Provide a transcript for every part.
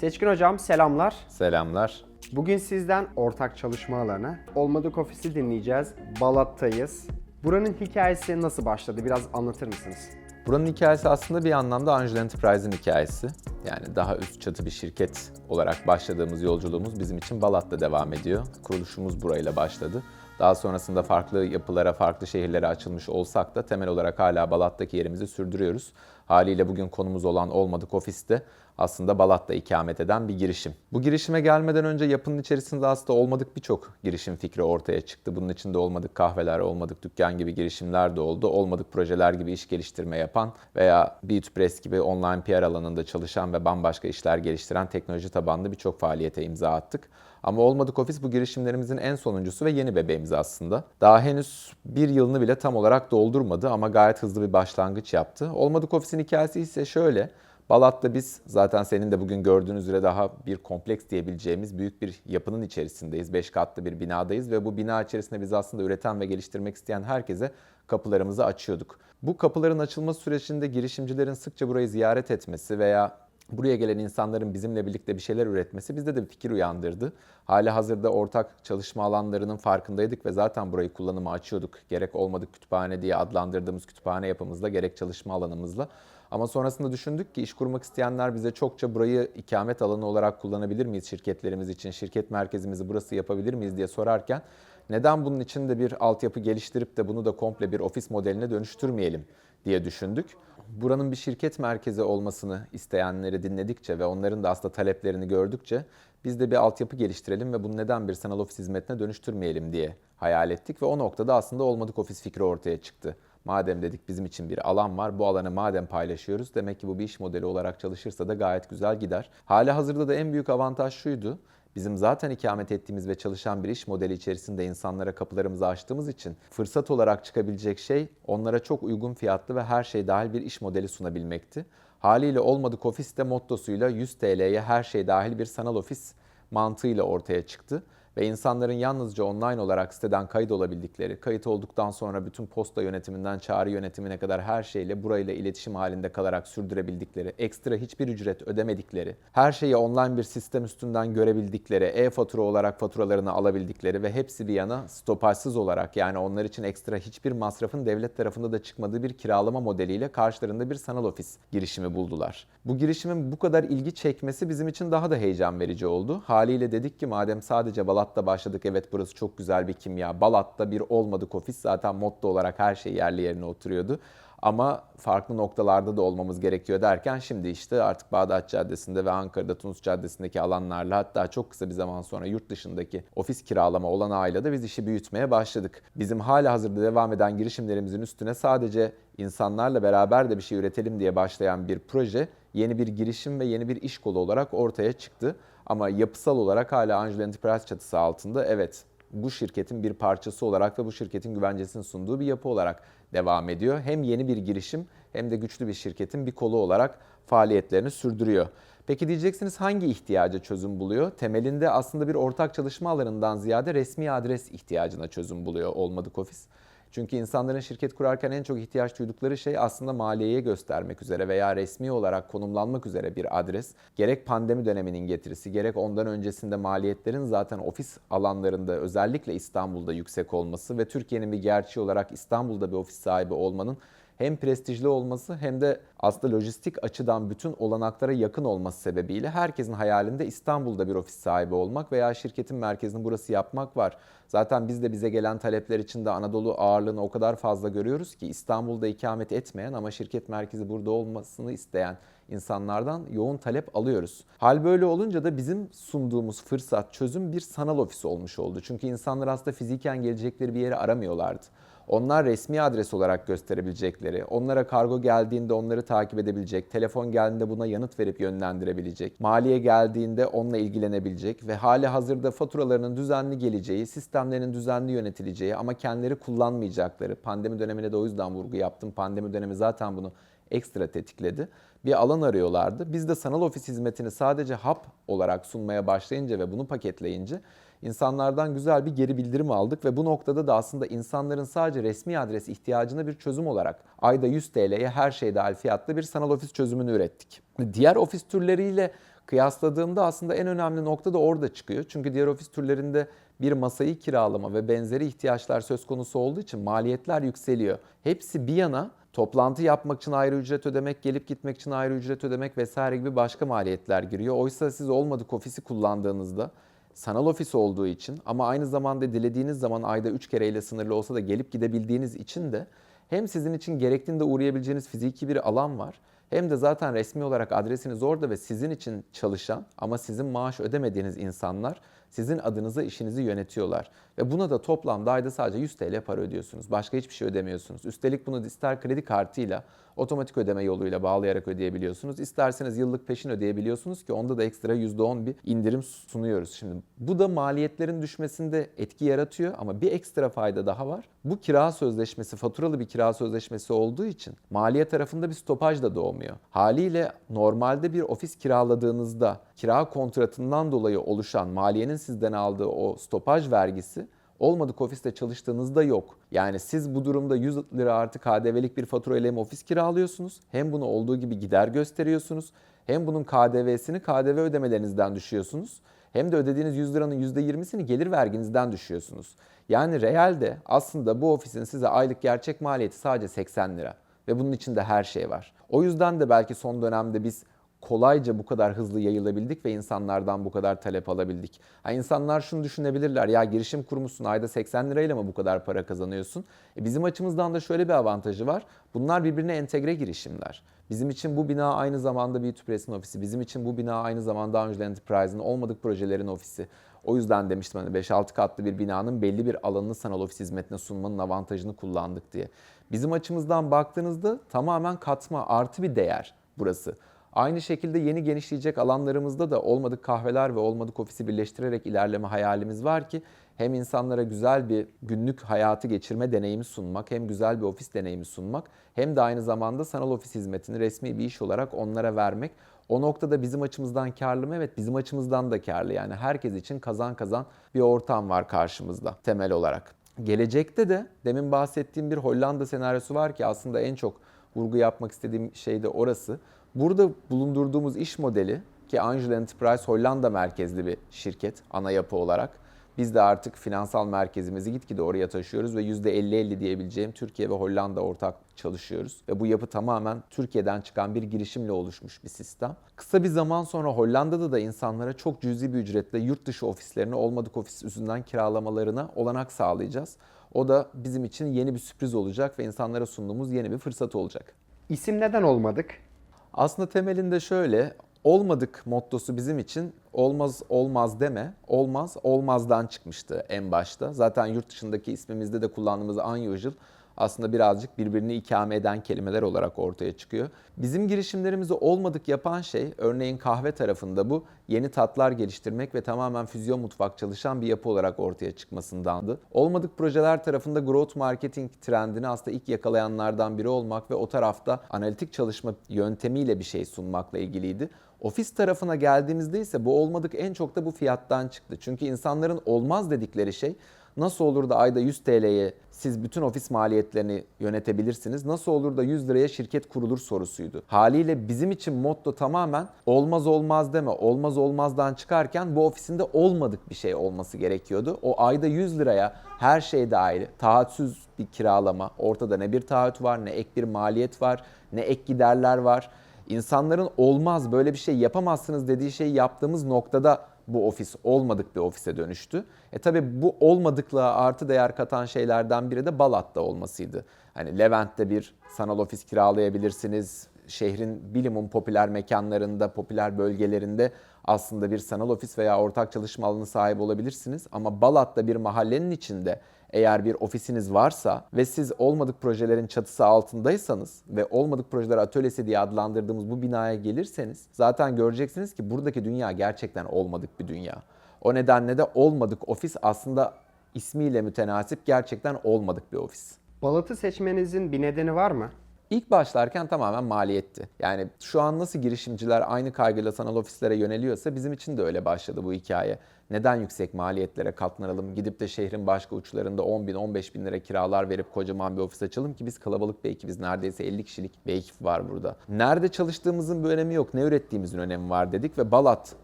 Seçkin Hocam selamlar. Selamlar. Bugün sizden ortak çalışma alanı, Olmadık Ofis'i dinleyeceğiz. Balat'tayız. Buranın hikayesi nasıl başladı? Biraz anlatır mısınız? Buranın hikayesi aslında bir anlamda Angel Enterprise'in hikayesi. Yani daha üst çatı bir şirket olarak başladığımız yolculuğumuz bizim için Balat'ta devam ediyor. Kuruluşumuz burayla başladı. Daha sonrasında farklı yapılara, farklı şehirlere açılmış olsak da temel olarak hala Balat'taki yerimizi sürdürüyoruz. Haliyle bugün konumuz olan Olmadık Ofis'te aslında Balat'ta ikamet eden bir girişim. Bu girişime gelmeden önce yapının içerisinde aslında olmadık birçok girişim fikri ortaya çıktı. Bunun içinde olmadık kahveler, olmadık dükkan gibi girişimler de oldu. Olmadık projeler gibi iş geliştirme yapan veya B2Press gibi online PR alanında çalışan ve bambaşka işler geliştiren teknoloji tabanlı birçok faaliyete imza attık. Ama Olmadık Ofis bu girişimlerimizin en sonuncusu ve yeni bebeğimiz aslında. Daha henüz bir yılını bile tam olarak doldurmadı ama gayet hızlı bir başlangıç yaptı. Olmadık Ofis'in hikayesi ise şöyle. Balat'ta biz zaten senin de bugün gördüğünüz üzere daha bir kompleks diyebileceğimiz büyük bir yapının içerisindeyiz. Beş katlı bir binadayız ve bu bina içerisinde biz aslında üreten ve geliştirmek isteyen herkese kapılarımızı açıyorduk. Bu kapıların açılma sürecinde girişimcilerin sıkça burayı ziyaret etmesi veya buraya gelen insanların bizimle birlikte bir şeyler üretmesi bizde de bir fikir uyandırdı. Hali hazırda ortak çalışma alanlarının farkındaydık ve zaten burayı kullanıma açıyorduk. Gerek olmadık kütüphane diye adlandırdığımız kütüphane yapımızla gerek çalışma alanımızla. Ama sonrasında düşündük ki iş kurmak isteyenler bize çokça burayı ikamet alanı olarak kullanabilir miyiz şirketlerimiz için? Şirket merkezimizi burası yapabilir miyiz diye sorarken neden bunun için de bir altyapı geliştirip de bunu da komple bir ofis modeline dönüştürmeyelim diye düşündük. Buranın bir şirket merkezi olmasını isteyenleri dinledikçe ve onların da aslında taleplerini gördükçe biz de bir altyapı geliştirelim ve bunu neden bir sanal ofis hizmetine dönüştürmeyelim diye hayal ettik ve o noktada aslında olmadık ofis fikri ortaya çıktı. Madem dedik bizim için bir alan var, bu alanı madem paylaşıyoruz demek ki bu bir iş modeli olarak çalışırsa da gayet güzel gider. Hali hazırda da en büyük avantaj şuydu. Bizim zaten ikamet ettiğimiz ve çalışan bir iş modeli içerisinde insanlara kapılarımızı açtığımız için fırsat olarak çıkabilecek şey onlara çok uygun fiyatlı ve her şey dahil bir iş modeli sunabilmekti. Haliyle olmadık ofis de mottosuyla 100 TL'ye her şey dahil bir sanal ofis mantığıyla ortaya çıktı ve insanların yalnızca online olarak siteden kayıt olabildikleri, kayıt olduktan sonra bütün posta yönetiminden çağrı yönetimine kadar her şeyle burayla iletişim halinde kalarak sürdürebildikleri, ekstra hiçbir ücret ödemedikleri, her şeyi online bir sistem üstünden görebildikleri, e-fatura olarak faturalarını alabildikleri ve hepsi bir yana stopajsız olarak yani onlar için ekstra hiçbir masrafın devlet tarafında da çıkmadığı bir kiralama modeliyle karşılarında bir sanal ofis girişimi buldular. Bu girişimin bu kadar ilgi çekmesi bizim için daha da heyecan verici oldu. Haliyle dedik ki madem sadece Balat'ta başladık evet burası çok güzel bir kimya. Balat'ta bir olmadık ofis zaten motto olarak her şey yerli yerine oturuyordu. Ama farklı noktalarda da olmamız gerekiyor derken şimdi işte artık Bağdat Caddesi'nde ve Ankara'da Tunus Caddesi'ndeki alanlarla hatta çok kısa bir zaman sonra yurt dışındaki ofis kiralama olanağıyla da biz işi büyütmeye başladık. Bizim hala hazırda devam eden girişimlerimizin üstüne sadece insanlarla beraber de bir şey üretelim diye başlayan bir proje yeni bir girişim ve yeni bir iş kolu olarak ortaya çıktı. Ama yapısal olarak hala Angel Enterprise çatısı altında evet bu şirketin bir parçası olarak ve bu şirketin güvencesini sunduğu bir yapı olarak devam ediyor. Hem yeni bir girişim hem de güçlü bir şirketin bir kolu olarak faaliyetlerini sürdürüyor. Peki diyeceksiniz hangi ihtiyaca çözüm buluyor? Temelinde aslında bir ortak çalışma alanından ziyade resmi adres ihtiyacına çözüm buluyor olmadık ofis. Çünkü insanların şirket kurarken en çok ihtiyaç duydukları şey aslında maliyeye göstermek üzere veya resmi olarak konumlanmak üzere bir adres. Gerek pandemi döneminin getirisi, gerek ondan öncesinde maliyetlerin zaten ofis alanlarında özellikle İstanbul'da yüksek olması ve Türkiye'nin bir gerçeği olarak İstanbul'da bir ofis sahibi olmanın hem prestijli olması hem de aslında lojistik açıdan bütün olanaklara yakın olması sebebiyle herkesin hayalinde İstanbul'da bir ofis sahibi olmak veya şirketin merkezini burası yapmak var. Zaten biz de bize gelen talepler içinde Anadolu ağırlığını o kadar fazla görüyoruz ki İstanbul'da ikamet etmeyen ama şirket merkezi burada olmasını isteyen insanlardan yoğun talep alıyoruz. Hal böyle olunca da bizim sunduğumuz fırsat, çözüm bir sanal ofis olmuş oldu. Çünkü insanlar aslında fiziken gelecekleri bir yeri aramıyorlardı. Onlar resmi adres olarak gösterebilecekleri, onlara kargo geldiğinde onları takip edebilecek, telefon geldiğinde buna yanıt verip yönlendirebilecek, maliye geldiğinde onunla ilgilenebilecek ve hali hazırda faturalarının düzenli geleceği, sistemlerin düzenli yönetileceği ama kendileri kullanmayacakları, pandemi dönemine de o yüzden vurgu yaptım. Pandemi dönemi zaten bunu ekstra tetikledi. Bir alan arıyorlardı. Biz de sanal ofis hizmetini sadece hap olarak sunmaya başlayınca ve bunu paketleyince insanlardan güzel bir geri bildirim aldık ve bu noktada da aslında insanların sadece resmi adres ihtiyacına bir çözüm olarak ayda 100 TL'ye her şey dahil fiyatlı bir sanal ofis çözümünü ürettik. Diğer ofis türleriyle Kıyasladığımda aslında en önemli nokta da orada çıkıyor. Çünkü diğer ofis türlerinde bir masayı kiralama ve benzeri ihtiyaçlar söz konusu olduğu için maliyetler yükseliyor. Hepsi bir yana toplantı yapmak için ayrı ücret ödemek, gelip gitmek için ayrı ücret ödemek vesaire gibi başka maliyetler giriyor. Oysa siz olmadık ofisi kullandığınızda sanal ofis olduğu için ama aynı zamanda dilediğiniz zaman ayda 3 kereyle sınırlı olsa da gelip gidebildiğiniz için de hem sizin için gerektiğinde uğrayabileceğiniz fiziki bir alan var hem de zaten resmi olarak adresiniz orada ve sizin için çalışan ama sizin maaş ödemediğiniz insanlar sizin adınıza işinizi yönetiyorlar. Ve buna da toplamda ayda sadece 100 TL para ödüyorsunuz. Başka hiçbir şey ödemiyorsunuz. Üstelik bunu ister kredi kartıyla, otomatik ödeme yoluyla bağlayarak ödeyebiliyorsunuz. İsterseniz yıllık peşin ödeyebiliyorsunuz ki onda da ekstra %10 bir indirim sunuyoruz. Şimdi bu da maliyetlerin düşmesinde etki yaratıyor ama bir ekstra fayda daha var. Bu kira sözleşmesi, faturalı bir kira sözleşmesi olduğu için maliye tarafında bir stopaj da doğmuyor. Haliyle normalde bir ofis kiraladığınızda kira kontratından dolayı oluşan maliyenin sizden aldığı o stopaj vergisi olmadık ofiste çalıştığınızda yok. Yani siz bu durumda 100 lira artı KDV'lik bir fatura ile hem ofis kiralıyorsunuz hem bunu olduğu gibi gider gösteriyorsunuz hem bunun KDV'sini KDV ödemelerinizden düşüyorsunuz hem de ödediğiniz 100 liranın %20'sini gelir verginizden düşüyorsunuz. Yani realde aslında bu ofisin size aylık gerçek maliyeti sadece 80 lira ve bunun içinde her şey var. O yüzden de belki son dönemde biz kolayca bu kadar hızlı yayılabildik ve insanlardan bu kadar talep alabildik. Ha, insanlar şunu düşünebilirler ya girişim kurmuşsun ayda 80 lirayla mı bu kadar para kazanıyorsun? E bizim açımızdan da şöyle bir avantajı var. Bunlar birbirine entegre girişimler. Bizim için bu bina aynı zamanda bir Press'in ofisi. Bizim için bu bina aynı zamanda Angel Enterprise'ın olmadık projelerin ofisi. O yüzden demiştim hani 5-6 katlı bir binanın belli bir alanını sanal ofis hizmetine sunmanın avantajını kullandık diye. Bizim açımızdan baktığınızda tamamen katma artı bir değer burası. Aynı şekilde yeni genişleyecek alanlarımızda da olmadık kahveler ve olmadık ofisi birleştirerek ilerleme hayalimiz var ki hem insanlara güzel bir günlük hayatı geçirme deneyimi sunmak, hem güzel bir ofis deneyimi sunmak, hem de aynı zamanda sanal ofis hizmetini resmi bir iş olarak onlara vermek. O noktada bizim açımızdan karlı mı? Evet bizim açımızdan da karlı. Yani herkes için kazan kazan bir ortam var karşımızda temel olarak. Gelecekte de demin bahsettiğim bir Hollanda senaryosu var ki aslında en çok vurgu yapmak istediğim şey de orası. Burada bulundurduğumuz iş modeli ki Angel Enterprise Hollanda merkezli bir şirket ana yapı olarak. Biz de artık finansal merkezimizi gitgide oraya taşıyoruz ve %50-50 diyebileceğim Türkiye ve Hollanda ortak çalışıyoruz. Ve bu yapı tamamen Türkiye'den çıkan bir girişimle oluşmuş bir sistem. Kısa bir zaman sonra Hollanda'da da insanlara çok cüzi bir ücretle yurt dışı ofislerini olmadık ofis yüzünden kiralamalarına olanak sağlayacağız. O da bizim için yeni bir sürpriz olacak ve insanlara sunduğumuz yeni bir fırsat olacak. İsim neden olmadık? Aslında temelinde şöyle, olmadık mottosu bizim için olmaz olmaz deme, olmaz olmazdan çıkmıştı en başta. Zaten yurt dışındaki ismimizde de kullandığımız unusual aslında birazcık birbirini ikame eden kelimeler olarak ortaya çıkıyor. Bizim girişimlerimizi olmadık yapan şey, örneğin kahve tarafında bu yeni tatlar geliştirmek ve tamamen füzyon mutfak çalışan bir yapı olarak ortaya çıkmasındandı. Olmadık projeler tarafında growth marketing trendini aslında ilk yakalayanlardan biri olmak ve o tarafta analitik çalışma yöntemiyle bir şey sunmakla ilgiliydi. Ofis tarafına geldiğimizde ise bu olmadık en çok da bu fiyattan çıktı. Çünkü insanların olmaz dedikleri şey nasıl olur da ayda 100 TL'ye siz bütün ofis maliyetlerini yönetebilirsiniz? Nasıl olur da 100 liraya şirket kurulur sorusuydu. Haliyle bizim için motto tamamen olmaz olmaz deme, olmaz olmazdan çıkarken bu ofisinde olmadık bir şey olması gerekiyordu. O ayda 100 liraya her şey dahil, taahhütsüz bir kiralama, ortada ne bir taahhüt var, ne ek bir maliyet var, ne ek giderler var. İnsanların olmaz böyle bir şey yapamazsınız dediği şeyi yaptığımız noktada bu ofis olmadık bir ofise dönüştü. E tabi bu olmadıklığa artı değer katan şeylerden biri de Balat'ta olmasıydı. Hani Levent'te bir sanal ofis kiralayabilirsiniz. Şehrin bilimum popüler mekanlarında, popüler bölgelerinde aslında bir sanal ofis veya ortak çalışma alanı sahibi olabilirsiniz. Ama Balat'ta bir mahallenin içinde eğer bir ofisiniz varsa ve siz olmadık projelerin çatısı altındaysanız ve olmadık projeler atölyesi diye adlandırdığımız bu binaya gelirseniz zaten göreceksiniz ki buradaki dünya gerçekten olmadık bir dünya. O nedenle de olmadık ofis aslında ismiyle mütenasip gerçekten olmadık bir ofis. Balat'ı seçmenizin bir nedeni var mı? İlk başlarken tamamen maliyetti. Yani şu an nasıl girişimciler aynı kaygıyla sanal ofislere yöneliyorsa bizim için de öyle başladı bu hikaye. Neden yüksek maliyetlere katlanalım? Gidip de şehrin başka uçlarında 10 bin, 15 bin lira kiralar verip kocaman bir ofis açalım ki biz kalabalık bir ekibiz. Neredeyse 50 kişilik bir ekip var burada. Nerede çalıştığımızın bir önemi yok. Ne ürettiğimizin önemi var dedik ve Balat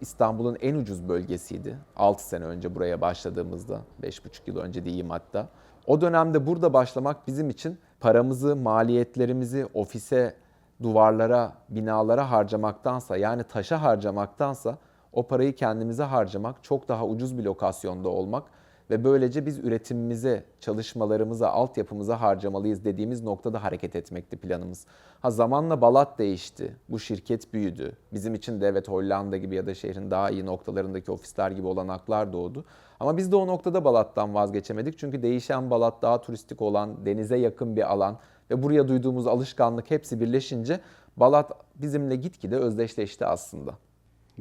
İstanbul'un en ucuz bölgesiydi. 6 sene önce buraya başladığımızda. 5,5 yıl önce diyeyim hatta. O dönemde burada başlamak bizim için paramızı, maliyetlerimizi ofise, duvarlara, binalara harcamaktansa yani taşa harcamaktansa o parayı kendimize harcamak, çok daha ucuz bir lokasyonda olmak ve böylece biz üretimimize, çalışmalarımıza, altyapımıza harcamalıyız dediğimiz noktada hareket etmekti planımız. Ha zamanla Balat değişti. Bu şirket büyüdü. Bizim için de evet Hollanda gibi ya da şehrin daha iyi noktalarındaki ofisler gibi olanaklar doğdu. Ama biz de o noktada Balat'tan vazgeçemedik. Çünkü değişen Balat daha turistik olan, denize yakın bir alan ve buraya duyduğumuz alışkanlık hepsi birleşince Balat bizimle gitgide özdeşleşti aslında.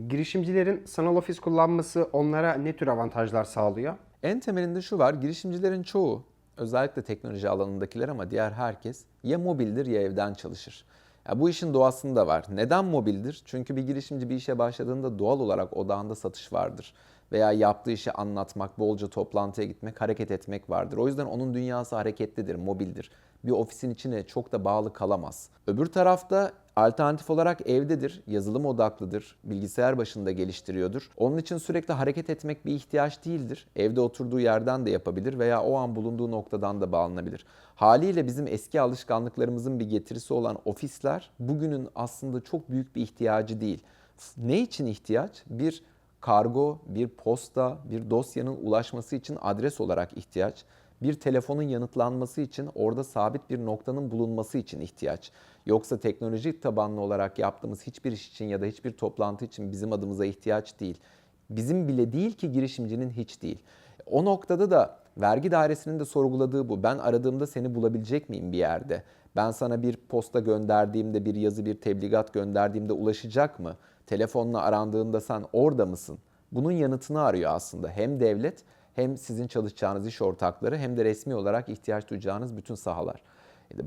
Girişimcilerin sanal ofis kullanması onlara ne tür avantajlar sağlıyor? En temelinde şu var, girişimcilerin çoğu, özellikle teknoloji alanındakiler ama diğer herkes ya mobildir ya evden çalışır. Ya bu işin doğasında var. Neden mobildir? Çünkü bir girişimci bir işe başladığında doğal olarak odağında satış vardır. Veya yaptığı işi anlatmak, bolca toplantıya gitmek, hareket etmek vardır. O yüzden onun dünyası hareketlidir, mobildir. Bir ofisin içine çok da bağlı kalamaz. Öbür tarafta alternatif olarak evdedir, yazılım odaklıdır, bilgisayar başında geliştiriyordur. Onun için sürekli hareket etmek bir ihtiyaç değildir. Evde oturduğu yerden de yapabilir veya o an bulunduğu noktadan da bağlanabilir. Haliyle bizim eski alışkanlıklarımızın bir getirisi olan ofisler bugünün aslında çok büyük bir ihtiyacı değil. Ne için ihtiyaç? Bir kargo, bir posta, bir dosyanın ulaşması için adres olarak ihtiyaç bir telefonun yanıtlanması için orada sabit bir noktanın bulunması için ihtiyaç. Yoksa teknolojik tabanlı olarak yaptığımız hiçbir iş için ya da hiçbir toplantı için bizim adımıza ihtiyaç değil. Bizim bile değil ki girişimcinin hiç değil. O noktada da vergi dairesinin de sorguladığı bu. Ben aradığımda seni bulabilecek miyim bir yerde? Ben sana bir posta gönderdiğimde, bir yazı, bir tebligat gönderdiğimde ulaşacak mı? Telefonla arandığında sen orada mısın? Bunun yanıtını arıyor aslında hem devlet hem sizin çalışacağınız iş ortakları hem de resmi olarak ihtiyaç duyacağınız bütün sahalar.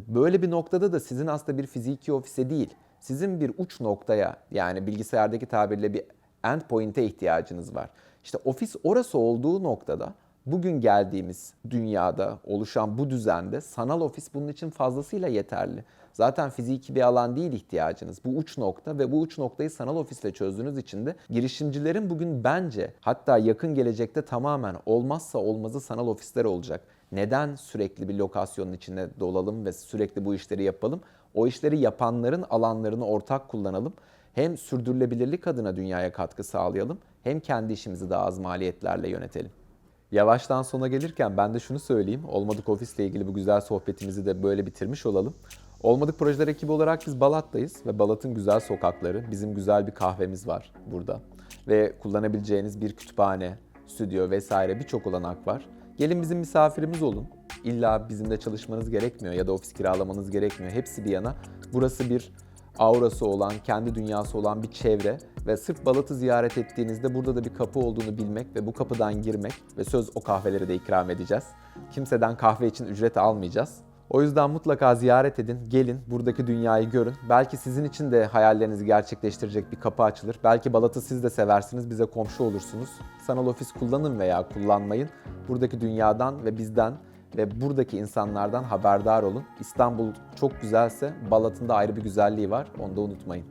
Böyle bir noktada da sizin aslında bir fiziki ofise değil, sizin bir uç noktaya yani bilgisayardaki tabirle bir endpoint'e ihtiyacınız var. İşte ofis orası olduğu noktada bugün geldiğimiz dünyada oluşan bu düzende sanal ofis bunun için fazlasıyla yeterli. Zaten fiziki bir alan değil ihtiyacınız. Bu uç nokta ve bu uç noktayı sanal ofisle çözdüğünüz için de girişimcilerin bugün bence hatta yakın gelecekte tamamen olmazsa olmazı sanal ofisler olacak. Neden sürekli bir lokasyonun içine dolalım ve sürekli bu işleri yapalım? O işleri yapanların alanlarını ortak kullanalım. Hem sürdürülebilirlik adına dünyaya katkı sağlayalım hem kendi işimizi daha az maliyetlerle yönetelim. Yavaştan sona gelirken ben de şunu söyleyeyim. Olmadık ofisle ilgili bu güzel sohbetimizi de böyle bitirmiş olalım. Olmadık Projeler ekibi olarak biz Balat'tayız ve Balat'ın güzel sokakları, bizim güzel bir kahvemiz var burada. Ve kullanabileceğiniz bir kütüphane, stüdyo vesaire birçok olanak var. Gelin bizim misafirimiz olun. İlla bizimle çalışmanız gerekmiyor ya da ofis kiralamanız gerekmiyor. Hepsi bir yana. Burası bir aurası olan, kendi dünyası olan bir çevre ve sırf Balat'ı ziyaret ettiğinizde burada da bir kapı olduğunu bilmek ve bu kapıdan girmek ve söz o kahveleri de ikram edeceğiz. Kimseden kahve için ücret almayacağız. O yüzden mutlaka ziyaret edin, gelin, buradaki dünyayı görün. Belki sizin için de hayallerinizi gerçekleştirecek bir kapı açılır. Belki Balat'ı siz de seversiniz, bize komşu olursunuz. Sanal ofis kullanın veya kullanmayın. Buradaki dünyadan ve bizden ve buradaki insanlardan haberdar olun. İstanbul çok güzelse Balat'ın da ayrı bir güzelliği var. Onu da unutmayın.